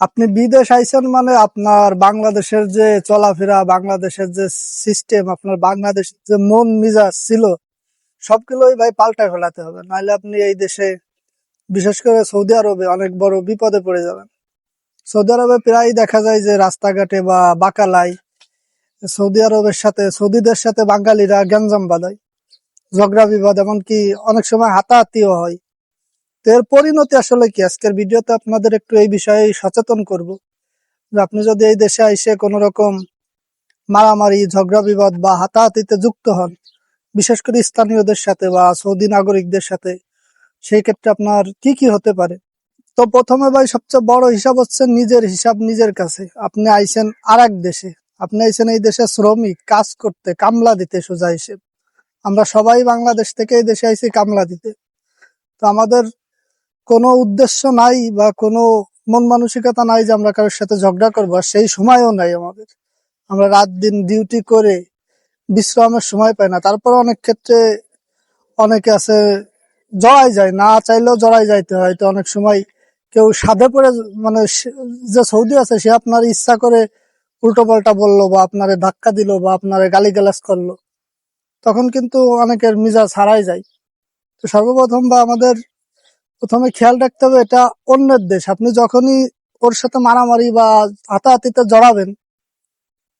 আপনি বিদেশ আইছেন মানে আপনার বাংলাদেশের যে চলাফেরা, বাংলাদেশের যে সিস্টেম আপনার বাংলাদেশের যে মন মিজাজ ছিল, সবগুলোই ভাই পাল্টা ফেলাতে হবে। নাহলে আপনি এই দেশে, বিশেষ করে সৌদি আরবে অনেক বড় বিপদে পড়ে যাবেন। সৌদি আরবে প্রায় দেখা যায় যে রাস্তাঘাটে বা বাকালাই সৌদি আরবের সাথে, সৌদিদের সাথে বাঙালিরা গ্যাঞ্জাম বাঁধায়, ঝগড়া বিবাদ, এমনকি অনেক সময় হাতাহাতিও হয়। তো এর পরিণতি আসলে কি? আজকের ভিডিওতে আপনাদের একটু এই বিষয়ে সচেতন করব। যে আপনি যদি এই দেশে এসে কোনো রকম মারামারি, ঝগড়া, বিবাদ বা হাতাহাতিতে যুক্ত হন, বিশেষ করে স্থানীয়দের সাথে বা সৌদি নাগরিকদের সাথে, সেই ক্ষেত্রে আপনার কি কি হতে পারে? তো প্রথমে ভাই সবচেয়ে বড় হিসাব হচ্ছে নিজের হিসাব নিজের কাছে। আপনি আইছেন আর দেশে। আপনি আইছেন এই দেশে শ্রমিক, কাজ করতে, কামলা দিতে, সোজা হিসেব। আমরা সবাই বাংলাদেশ থেকে এই দেশে আইছি কামলা দিতে। তো আমাদের কোনো উদ্দেশ্য নাই বা কোনো মন মানসিকতা নাই যে আমরা কারোর সাথে ঝগড়া করব, আর সেই সময়ও নাই আমাদের। আমরা রাত দিন ডিউটি করে বিশ্রামের সময় পাই না। তারপর অনেক ক্ষেত্রে অনেকে আছে, জড়াই যায়, না চাইলেও জড়াই যাইতে হয়। তো অনেক সময় কেউ সাধে পড়ে মানে যে সৌদি আছে, সে আপনার ইচ্ছা করে উল্টো পাল্টা বলল বা আপনারে ধাক্কা দিল বা আপনারে গালিগালাজ করল। তখন কিন্তু অনেকের মিজাজ হারাই যায়। তো সর্বপ্রথম বা আমাদের প্রথমে খেয়াল রাখতে হবে এটা অন্যের দেশ। আপনি যখনই ওর সাথে মারামারি বা হাতাহাতিতে জড়াবেন,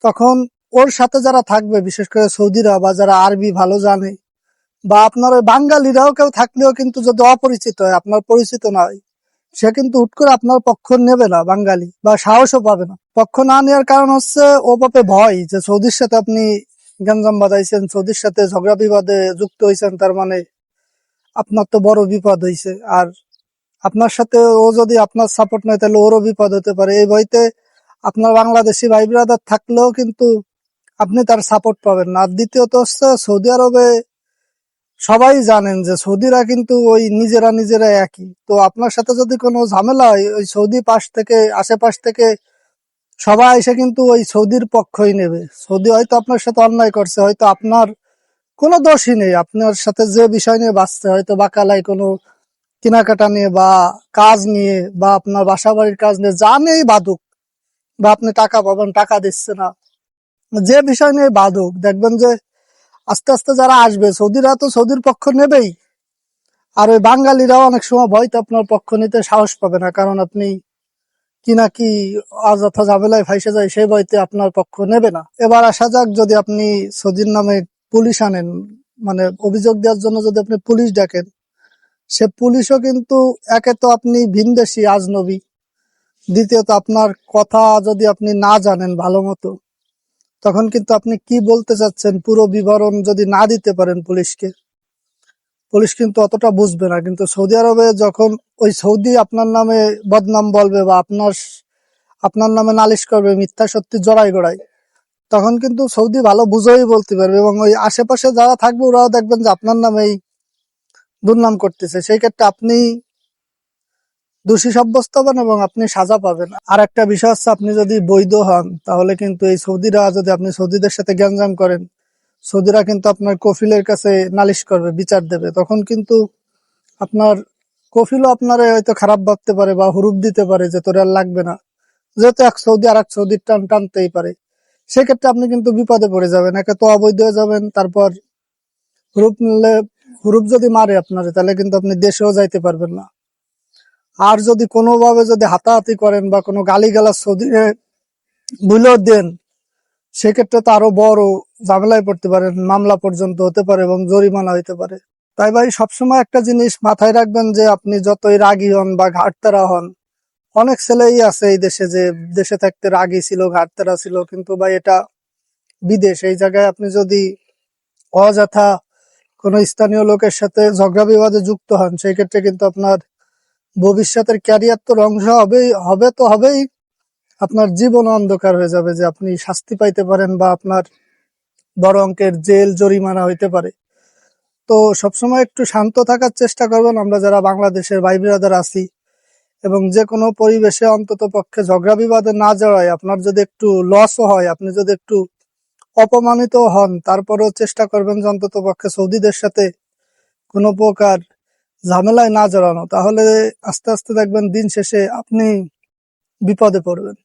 তখন ওর সাথে যারা থাকবে, বিশেষ করে সৌদিরা বা যারা আরবি ভালো জানে, বা আপনার ওই বাঙালিরাও কেউ থাকলেও কিন্তু যদি অপরিচিত হয়, আপনার পরিচিত নয় সে কিন্তু হুট করে আপনার পক্ষ নেবে না, বাঙালি, বা সাহসও পাবে না। পক্ষ না নেওয়ার কারণ হচ্ছে ও পাপে ভয় যে সৌদির সাথে আপনি গঞ্জাম বাজাইছেন সৌদির সাথে ঝগড়া বিবাদে যুক্ত হয়েছেন তার মানে আপনার তো বড় বিপদ হয়েছে আর আপনার সাথে ও যদি আপনার সাপোর্ট নেয়, তাহলে ওরও বিপদ হতে পারে। এই ভয়তে আপনার বাংলাদেশি ভাই ব্রাদার থাকলেও কিন্তু আপনি তার সাপোর্ট পাবেন না। আর দ্বিতীয়ত হচ্ছে সৌদি আরবে সবাই জানেন যে সৌদিরা কিন্তু ওই নিজেরা নিজেরা একই। তো আপনার সাথে যদি কোনো ঝামেলা হয়, ওই সৌদি পাশ থেকে, আশেপাশ থেকে সবাই এসে কিন্তু ওই সৌদির পক্ষই নেবে। সৌদি হয়তো আপনার সাথে অন্যায় করছে, হয়তো আপনার কোনো দোষই নেই। আপনার সাথে যে বিষয় নিয়ে বাঁচতে হয়তো বাকালাই কোনো কেনাকাটা নিয়ে বা কাজ নিয়ে বা আপনার বাসা বাড়ির কাজ নিয়ে যা নিয়েই বাদুক বা আপনি টাকা পাবেন, টাকা দিচ্ছে না। যে বিষয় নিয়ে বাদুক দেখবেন যে আস্তে আস্তে যারা আসবে, সৌদিরা তো সৌদির পক্ষ নেবেই। আর ওই বাঙালিরাও অনেক সময় ভয়তো আপনার পক্ষ নিতে সাহস পাবে না, কারণ আপনি কি না কি অযথা ঝামেলায় ফাইসে যায়, সেই ভয়তে আপনার পক্ষ নেবে না। এবার আসা যাক, যদি আপনি সৌদির নামে পুলিশ আনেন মানে অভিযোগ দেওয়ার জন্য যদি আপনি পুলিশ ডাকেন, সে পুলিশও কিন্তু একে তো আপনি ভিনদেশি আজনবী দ্বিতীয়ত আপনার কথা যদি আপনি না জানেন ভালো মতো, তখন কিন্তু আপনি কি বলতে চাচ্ছেন? পুরো বিবরণ যদি না দিতে পারেন পুলিশকে, পুলিশ কিন্তু অতটা বুঝবে না। কিন্তু সৌদি আরবে যখন ওই সৌদি আপনার নামে বদনাম বলবে বা আপনার আপনার নামে নালিশ করবে মিথ্যা সত্যি জড়াই গড়াই তখন কিন্তু সৌদি ভালো বুঝেই বলতে পারবে এবং ওই আশেপাশে যারা থাকবে ওরাও দেখবেন যে আপনার নামেই দুর্নাম করতেছে। সেই ক্ষেত্রে আপনি দোষী সাব্যস্ত হবেন এবং আপনি সাজা পাবেন। আর একটা বিষয় হচ্ছে আপনি যদি বৈধ হন, তাহলে কিন্তু এই সৌদিরা যদি আপনি সৌদিদের সাথে গ্যাঞ্জাম করেন, সৌদিরা কিন্তু আপনার কফিলের কাছে নালিশ করবে, বিচার দেবে। তখন কিন্তু আপনার কফিলও আপনার হয়তো খারাপ ভাবতে পারে বা হুরুপ দিতে পারে যে তোর আর লাগবে না। যেহেতু এক সৌদি আর এক সৌদির টান টানতেই পারে। সেক্ষেত্রে আপনি কিন্তু বিপদে পড়ে যাবেন একে তো অবৈধ হয়ে যাবেন, তারপর হুরুপ নিলে হুরুপ যদি মারে আপনারে, তাহলে কিন্তু আপনি দেশেও যাইতে পারবেন না। আর যদি কোনোভাবে যদি হাতাহাতি করেন বা কোনো গালিগালা সৌদি বুলেও দেন, সেক্ষেত্রে তো আরও বড় ঝামেলায় পড়তে পারেন, মামলা পর্যন্ত হতে পারে এবং জরিমানা হইতে পারে। তাই ভাই, সবসময় একটা জিনিস মাথায় রাখবেন যে আপনি যতই রাগী হন বা ঘাটতারা হন অনেক ছেলেই আছে এই দেশে যে দেশে থাকতে রাগী ছিল, ঘাটতারা ছিল, কিন্তু ভাই এটা বিদেশ। এই জায়গায় আপনি যদি অযথা কোনো স্থানীয় লোকের সাথে ঝগড়া বিবাদে যুক্ত হন সেই ক্ষেত্রে কিন্তু আপনার ভবিষ্যতের ক্যারিয়ার তো ধ্বংস হবেই, হবে তো হবেই। আপনার জীবন অন্ধকার হয়ে যাবে যে আপনি শাস্তি পাইতে পারেন বা আপনার বড় অঙ্কের জেল, জরিমানা হইতে পারে। তো সবসময় একটু শান্ত থাকার চেষ্টা করবেন। আমরা যারা বাংলাদেশের ভাই বিরাদার আছি এবং যে কোনো পরিবেশে অন্তত পক্ষে ঝগড়া বিবাদে না জড়ায়, আপনার যদি একটু লসও হয়, আপনি যদি একটু অপমানিত হন, তারপরেও চেষ্টা করবেন যে অন্তত পক্ষে সৌদিদের সাথে কোনো প্রকার ঝামেলায় না জড়ানো। তাহলে আস্তে আস্তে দেখবেন দিন শেষে আপনি বিপদে পড়বেন।